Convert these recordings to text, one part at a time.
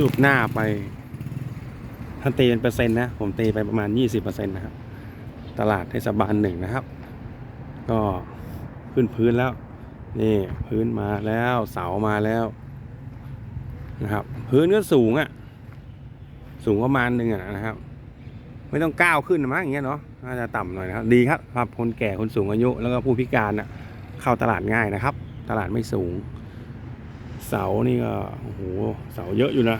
คืบหน้าไปถ้าตีเป็นเปอร์เซ็นต์นะ ผมตีไปประมาณ 20%นะครับ ตลาดเทศบาลหนึ่งนะครับ ก็ขึ้นพื้นแล้ว นี่พื้นมาแล้วเสามาแล้วนะครับ พื้นก็สูงอะ่ะ สูงประมาณหนึ่งอะนะครับ ไม่ต้องก้าวขึ้นมั้งอย่างเงี้ยเนาะน่าจะต่ำหน่อยนะครับ ดีครับสำหรับคนแก่คนสูงอายุแล้วก็ผู้พิการน่ะเข้าตลาดง่ายนะครับ ตลาดไม่สูง เสานี่ก็โอ้โหเสาเยอะอยู่นะ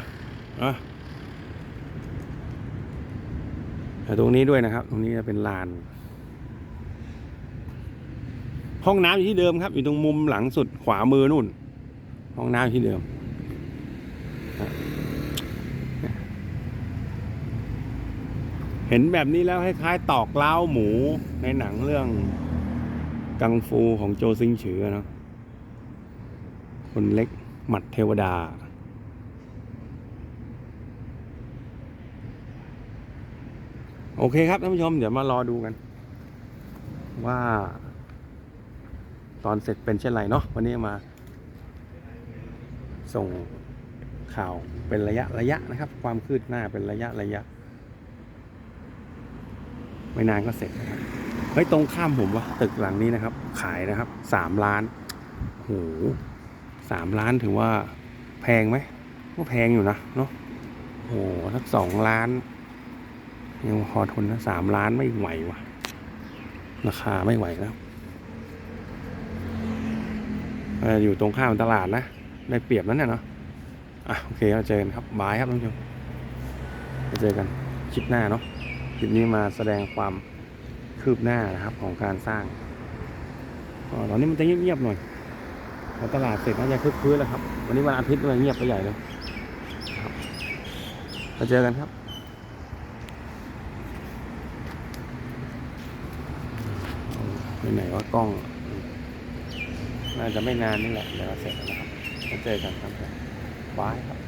อะแต่ตรงนี้ด้วยนะครับ ตรงนี้จะเป็นลาน ห้องน้ำอยู่ที่เดิมครับ อยู่ตรงมุมหลังสุดขวามือนู่น ห้องน้ำอยู่ที่เดิมเห็นแบบนี้แล้วคล้ายๆตอกเล้าหมูในหนังเรื่องกังฟูของโจซิงฉือเนาะคนเล็ก หมัดเทวดา โอเคครับท่านผู้ชม เดี๋ยวมารอดูกัน ว่า ตอนเสร็จเป็นเช่นไรเนาะวันนี้มา ส่งข่าวเป็นระยะระยะนะครับ ความคืบหน้าเป็นระยะระยะ ไม่นานก็เสร็จนะครับเฮ้ยตรงข้ามผมวะตึกหลังนี้นะครับ ขายนะครับสามล้านโห สามล้านถือว่าแพงไหมก็แพงอยู่นะเนาะโอ้โหสักสองล้านยังพอทนนะสามล้านไม่ไหววะราคาไม่ไหวแล้วเอ่อยู่ตรงข้ามตลาดนะ ได้เปรียบนั้นน่ะเนาะอะโอเคเราเจอกันครับบายครับท่านผู้ชมไปเจอกันคลิปหน้าเนาะคลิปนี้มาแสดงความคืบหน้านะครับของการสร้างตอนนี้มันจะเงียบๆหน่อย พอตลาดเสร็จน่าจะคึกคืนแล้วครับ วันนี้วันอาทิตย์มันเงียบไปใหญ่เลยครับมาเจอกันครับไปไหนว่ากล้อง น่าจะไม่นานนี่แหละเดี๋ยวเสร็จแล้วนะครับมาเจอกันครับบายครับ